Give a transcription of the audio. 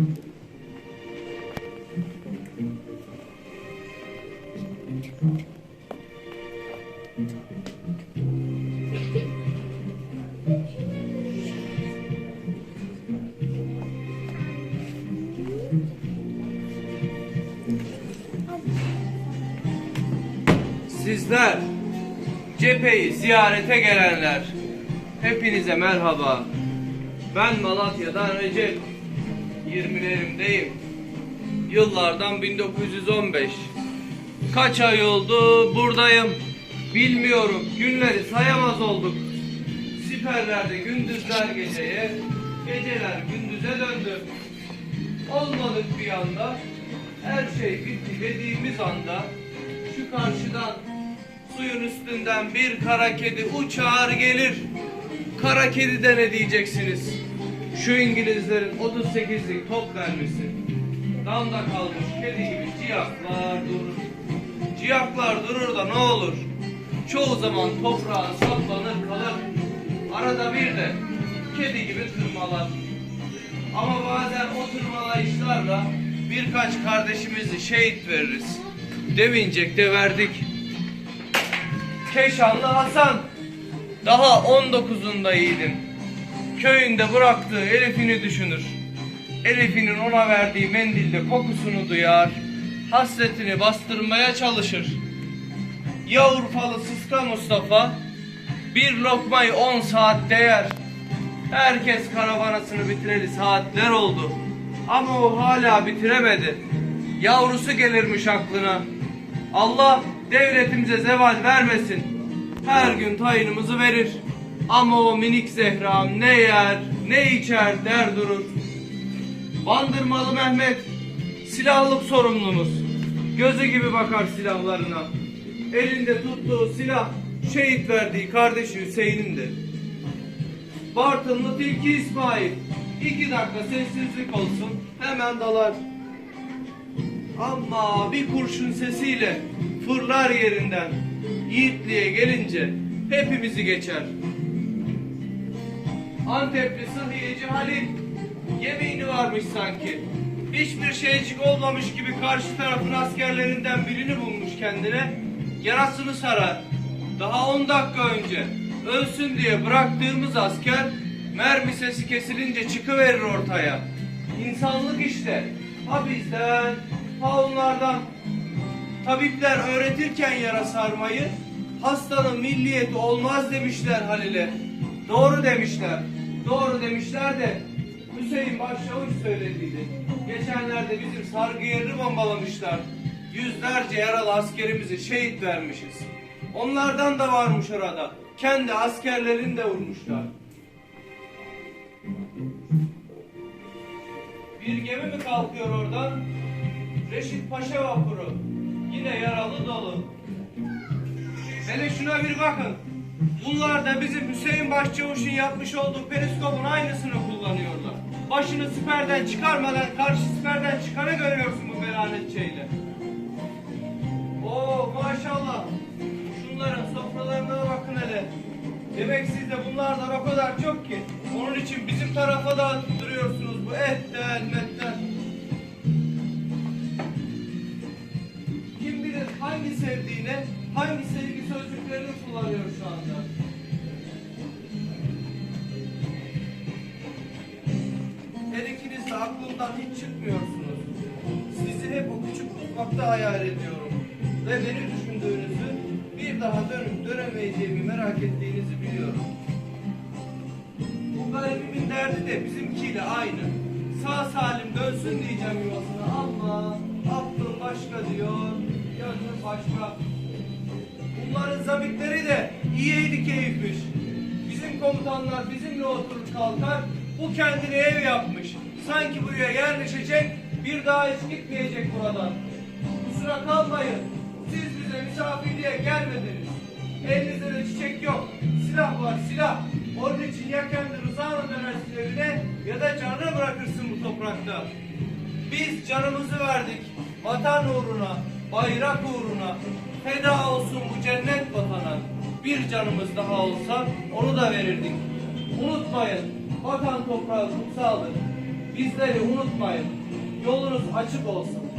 Sizler, cepheyi ziyarete gelenler, hepinize merhaba. Ben Malatya'dan Recep, 20'lerimdeyim. Yıllardan 1915. Kaç ay oldu buradayım, bilmiyorum. Günleri sayamaz olduk. Siperlerde gündüzler geceye, geceler gündüze döndü. Olmadık bir anda, her şey bitti dediğimiz anda şu karşıdan suyun üstünden bir kara kedi uçar gelir. Kara kedi de ne diyeceksiniz? Şu İngilizlerin 38'lik top vermesi. Damda kalmış kedi gibi ciyaklar durur. Ciyaklar durur da ne olur? Çoğu zaman toprağa saplanır kalır. Arada bir de kedi gibi tırmalar. Ama bazen o tırmalayışlarla birkaç kardeşimizi şehit veririz. Devincek de verdik. Keşanlı Hasan daha 19'unda yiğidim. Köyünde bıraktığı Elif'ini düşünür. Elif'inin ona verdiği mendilde kokusunu duyar. Hasretini bastırmaya çalışır. Ya Urfalı Sıska Mustafa bir lokmayı 10 saat değer. Herkes karavanasını bitireli saatler oldu. Ama o hala bitiremedi. Yavrusu gelirmiş aklına. Allah devletimize zeval vermesin. Her gün tayinimizi verir. Ama o minik Zehram ne yer ne içer der durur. Bandırmalı Mehmet silahlık sorumlumuz. Gözü gibi bakar silahlarına. Elinde tuttuğu silah şehit verdiği kardeşi Hüseyin'indir. Bartınlı Tilki İsmail. İki dakika sessizlik olsun hemen dalar. Ama bir kurşun sesiyle fırlar yerinden. Yiğitliğe gelince hepimizi geçer. Antepli sıhhiyeci Halil yemeğini varmış sanki. Hiçbir şeycik olmamış gibi karşı tarafın askerlerinden birini bulmuş kendine. Yarasını sarar. Daha 10 dakika önce ölsün diye bıraktığımız asker mermi sesi kesilince çıkıverir ortaya. İnsanlık işte. Ha bizden, ha onlardan. Tabipler öğretirken yara sarmayı hastanın milliyeti olmaz demişler Halil'e. Doğru demişler. Doğru demişler de Hüseyin Başçavuş söylediydi. Geçenlerde bizim sargı yerini bombalamışlar. Yüzlerce yaralı askerimizi şehit vermişiz. Onlardan da varmış orada. Kendi askerlerini de vurmuşlar. Bir gemi mi kalkıyor oradan? Reşit Paşa vapuru. Yine yaralı dolu. Hele şuna bir bakın. Bunlar da bizim Hüseyin Başçavuş'un yapmış olduğu periskopun aynısını kullanıyorlar. Başını siperden çıkarmadan karşı siperden çıkanı görüyorsun bu belanet şeyle. Oo maşallah. Şunların sofralarına bakın hele. Demek sizde bunlardan o kadar çok ki. Onun için bizim tarafa da duruyorsunuz bu etten metten. Kim bilir hangi sevdiğine, hangi sevgi sözcüklerini kullanıyor şu anda. Her ikiniz de aklımdan hiç çıkmıyorsunuz. Sizi hep o küçük mutfakta hayal ediyorum. Ve beni düşündüğünüzü, bir daha dönüp dönemeyeceğimi merak ettiğinizi biliyorum. Bu garibimin derdi de bizimkiyle aynı. Sağ salim dönsün diyeceğim yuvasına ama aklım başka diyor, gönlüm başka. Bunların zabitleri de iyiydi keyifmiş. Bizim komutanlar bizimle oturup kalkar, bu kendine ev yapmış. Sanki buraya yerleşecek, bir daha hiç gitmeyecek buradan. Kusura kalmayın, siz bize misafirliğe gelmediniz. Elinizde de çiçek yok, silah var silah. Onun için ya kendi evine ya da canını bırakırsın bu toprakta. Biz canımızı verdik vatan uğruna, bayrak uğruna. Feda olsun bu cennet vatana. Bir canımız daha olsa onu da verirdik. Unutmayın, vatan toprağı kutsaldır. Bizleri unutmayın. Yolunuz açık olsun.